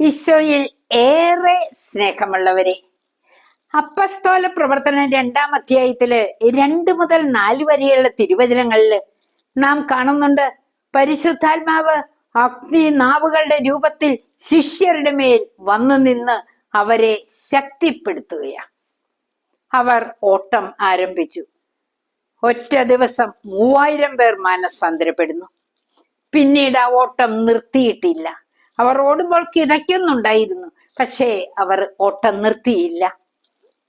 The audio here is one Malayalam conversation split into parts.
ഈശോയിൽ ഏറെ സ്നേഹമുള്ളവരെ അപ്പസ്തോല പ്രവർത്തനം രണ്ടാം അധ്യായത്തിൽ രണ്ട് മുതൽ നാല് വരെയുള്ള തിരുവചനങ്ങളിൽ നാം കാണുന്നുണ്ട് പരിശുദ്ധാത്മാവ് അഗ്നി നാവുകളുടെ രൂപത്തിൽ ശിഷ്യരുടെ മേൽ വന്നു നിന്ന് അവരെ ശക്തിപ്പെടുത്തുകയാണ്. അവർ ഓട്ടം ആരംഭിച്ചു. ഒറ്റ ദിവസം മൂവായിരം പേർ മാനസാന്തരപ്പെടുന്നു പിന്നീട് ആ ഓട്ടം നിർത്തിയിട്ടില്ല. അവർ ഓടുമ്പോൾ കിതയ്ക്കുന്നുണ്ടായിരുന്നു പക്ഷേ അവർ ഓട്ടം നിർത്തിയില്ല.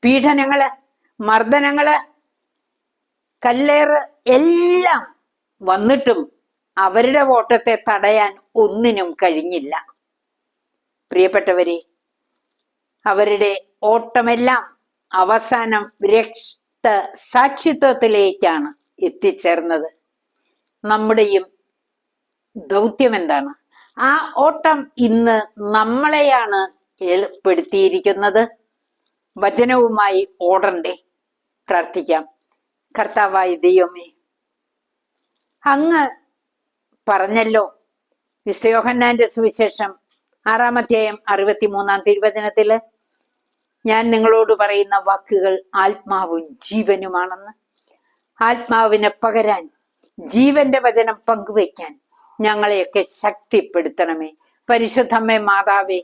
പീഡനങ്ങൾ മർദ്ദനങ്ങൾ കല്ലേറ് എല്ലാം വന്നിട്ടും അവരുടെ ഓട്ടത്തെ തടയാൻ ഒന്നിനും കഴിഞ്ഞില്ല. പ്രിയപ്പെട്ടവരെ അവരുടെ ഓട്ടമെല്ലാം അവസാനം രക്ത സാക്ഷിത്വത്തിലേക്കാണ് എത്തിച്ചേർന്നത്. നമ്മുടെയും ദൗത്യം എന്താണ്? ആ ഓട്ടം ഇന്ന് നമ്മളെയാണ് ഏർപ്പെടുത്തിയിരിക്കുന്നത്. വചനവുമായി ഓടണ്ടേ? പ്രാർത്ഥിക്കാം. കർത്താവായ ദൈവമേ അങ്ങ് പറഞ്ഞല്ലോ. വിശ്വയോഹന്നാന്റെ സുവിശേഷം ആറാം അധ്യായം അറുപത്തിമൂന്നാം തിരുവചനത്തിൽ ഞാൻ നിങ്ങളോട് പറയുന്ന വാക്കുകൾ ആത്മാവും ജീവനുമാണെന്ന്. ആത്മാവിനെ പകരാൻ ജീവന്റെ വചനം പങ്കുവയ്ക്കാൻ ഞങ്ങളെയൊക്കെ ശക്തിപ്പെടുത്തണമേ. പരിശുദ്ധമ്മേ മാതാവേ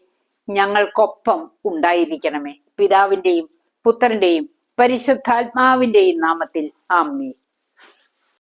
ഞങ്ങൾക്കൊപ്പം ഉണ്ടായിരിക്കണമേ. പിതാവിന്റെയും പുത്രന്റെയും പരിശുദ്ധാത്മാവിന്റെയും നാമത്തിൽ ആമ്മേ